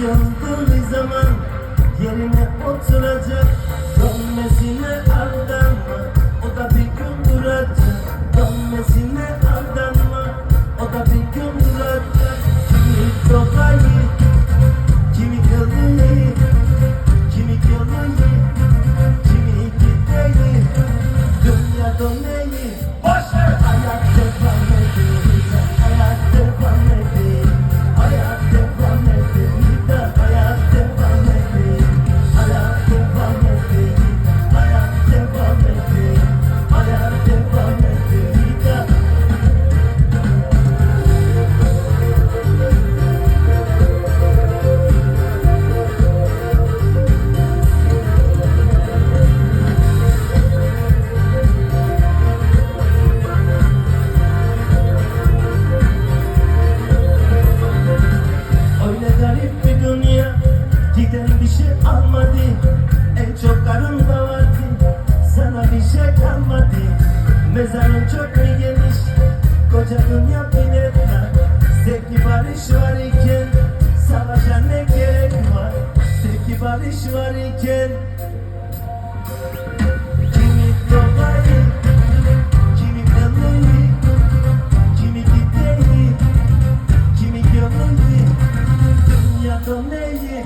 Yandığı zaman yerine oturacak. Dönmesine garip bir dünya. Giden bir şey almadı En çok karın da vardı Sana bir şey kalmadı. Mezarın çok mu geniş? Koca dünya bile dar Sevgi barış var iken Savaşa ne gerek var? Sevgi barış var iken Anatomiyi